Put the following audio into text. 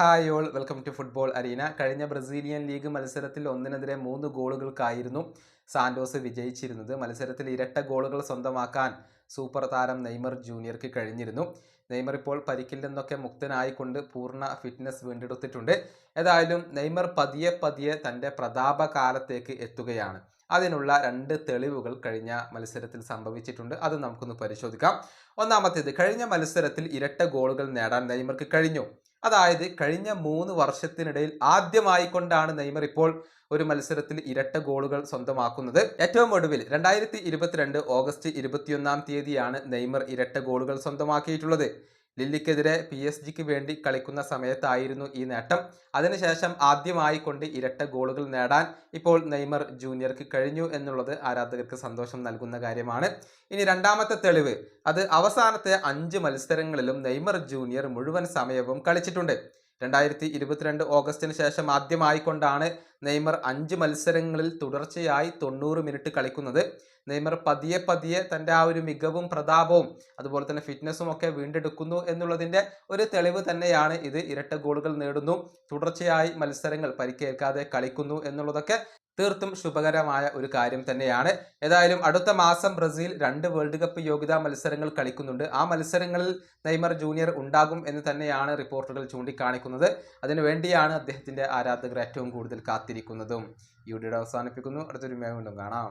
Hi all welcome to football arena. കഴിഞ്ഞ Brazilian league മത്സരത്തിൽ ഒന്നിനെതിരെ മൂന്ന് ഗോളുകൾക്കായിരുന്നു സാന്റോസ് വിജയിച്ചിരുന്നത്. മത്സരത്തിൽ ഇരട്ട ഗോളുകൾ സ്വന്തമാക്കാൻ സൂപ്പർ താരം നെയ്മർ ജൂനിയർക്ക് കഴിഞ്ഞിരുന്നു. നെയ്മർ ഇപ്പോൾ പരിക്കിൽ നിന്നൊക്കെ മുക്തനായിക്കൊണ്ട് പൂർണ ഫിറ്റ്നസ് വീണ്ടെടുത്തിട്ടുണ്ട്. ഏതായാലും നെയ്മർ പതിയെ പതിയെ തന്റെ പ്രതാപകാലത്തേക്ക് എത്തുകയാണ്. അതിനുള്ള രണ്ട് തെളിവുകൾ കഴിഞ്ഞ മത്സരത്തിൽ സംഭവിച്ചിട്ടുണ്ട്. അത് നമുക്കൊന്ന് പരിശോധിക്കാം. ഒന്നാമത്തേത് കഴിഞ്ഞ മത്സരത്തിൽ ഇരട്ട ഗോളുകൾ നേടാൻ നെയ്മർക്ക് കഴിഞ്ഞു. അതായത് കഴിഞ്ഞ മൂന്ന് വർഷത്തിനിടയിൽ ആദ്യമായി കൊണ്ടാണ് നെയ്മർ ഇപ്പോൾ ഒരു മത്സരത്തിൽ ഇരട്ട ഗോളുകൾ സ്വന്തമാക്കുന്നത്. ഏറ്റവും ഒടുവിൽ രണ്ടായിരത്തി ഇരുപത്തിരണ്ട് ഓഗസ്റ്റ് ഇരുപത്തിയൊന്നാം തീയതിയാണ് നെയ്മർ ഇരട്ട ഗോളുകൾ സ്വന്തമാക്കിയിട്ടുള്ളത്. ലില്ലിക്കെതിരെ പി എസ് ജിക്ക് വേണ്ടി കളിക്കുന്ന സമയത്തായിരുന്നു ഈ നേട്ടം. അതിനുശേഷം ആദ്യമായി കൊണ്ട് ഇരട്ട ഗോളുകൾ നേടാൻ ഇപ്പോൾ നെയ്മർ ജൂനിയർക്ക് കഴിഞ്ഞു എന്നുള്ളത് ആരാധകർക്ക് സന്തോഷം നൽകുന്ന കാര്യമാണ്. ഇനി രണ്ടാമത്തെ തെളിവ്. അത് അവസാനത്തെ അഞ്ച് മത്സരങ്ങളിലും നെയ്മർ ജൂനിയർ മുഴുവൻ സമയവും കളിച്ചിട്ടുണ്ട്. രണ്ടായിരത്തി ഇരുപത്തിരണ്ട് ഓഗസ്റ്റിന് ശേഷം ആദ്യമായിക്കൊണ്ടാണ് നെയ്മർ അഞ്ച് മത്സരങ്ങളിൽ തുടർച്ചയായി തൊണ്ണൂറ് മിനിറ്റ് കളിക്കുന്നത്. നെയ്മർ പതിയെ പതിയെ തന്റെ ആ ഒരു മികവും പ്രതാപവും അതുപോലെ തന്നെ ഫിറ്റ്നസ്സും ഒക്കെ വീണ്ടെടുക്കുന്നു എന്നുള്ളതിന്റെ ഒരു തെളിവ് തന്നെയാണ് ഇത്. ഇരട്ട ഗോളുകൾ നേടുന്നു. തുടർച്ചയായി മത്സരങ്ങൾ പരിക്കേൽക്കാതെ കളിക്കുന്നു എന്നുള്ളതൊക്കെ തീർത്തും ശുഭകരമായ ഒരു കാര്യം തന്നെയാണ്. ഏതായാലും അടുത്ത മാസം ബ്രസീൽ രണ്ട് വേൾഡ് കപ്പ് യോഗ്യതാ മത്സരങ്ങൾ കളിക്കുന്നുണ്ട്. ആ മത്സരങ്ങളിൽ നെയ്മർ ജൂനിയർ ഉണ്ടാകും എന്ന് തന്നെയാണ് റിപ്പോർട്ടുകൾ ചൂണ്ടിക്കാണിക്കുന്നത്. അതിനുവേണ്ടിയാണ് അദ്ദേഹത്തിന്റെ ആരാധകർ ഏറ്റവും കൂടുതൽ കാത്തിരിക്കുന്നതും. ഈ വീഡിയോ അവസാനിപ്പിക്കുന്നു. അടുത്തൊരു വീണ്ടും കാണാം.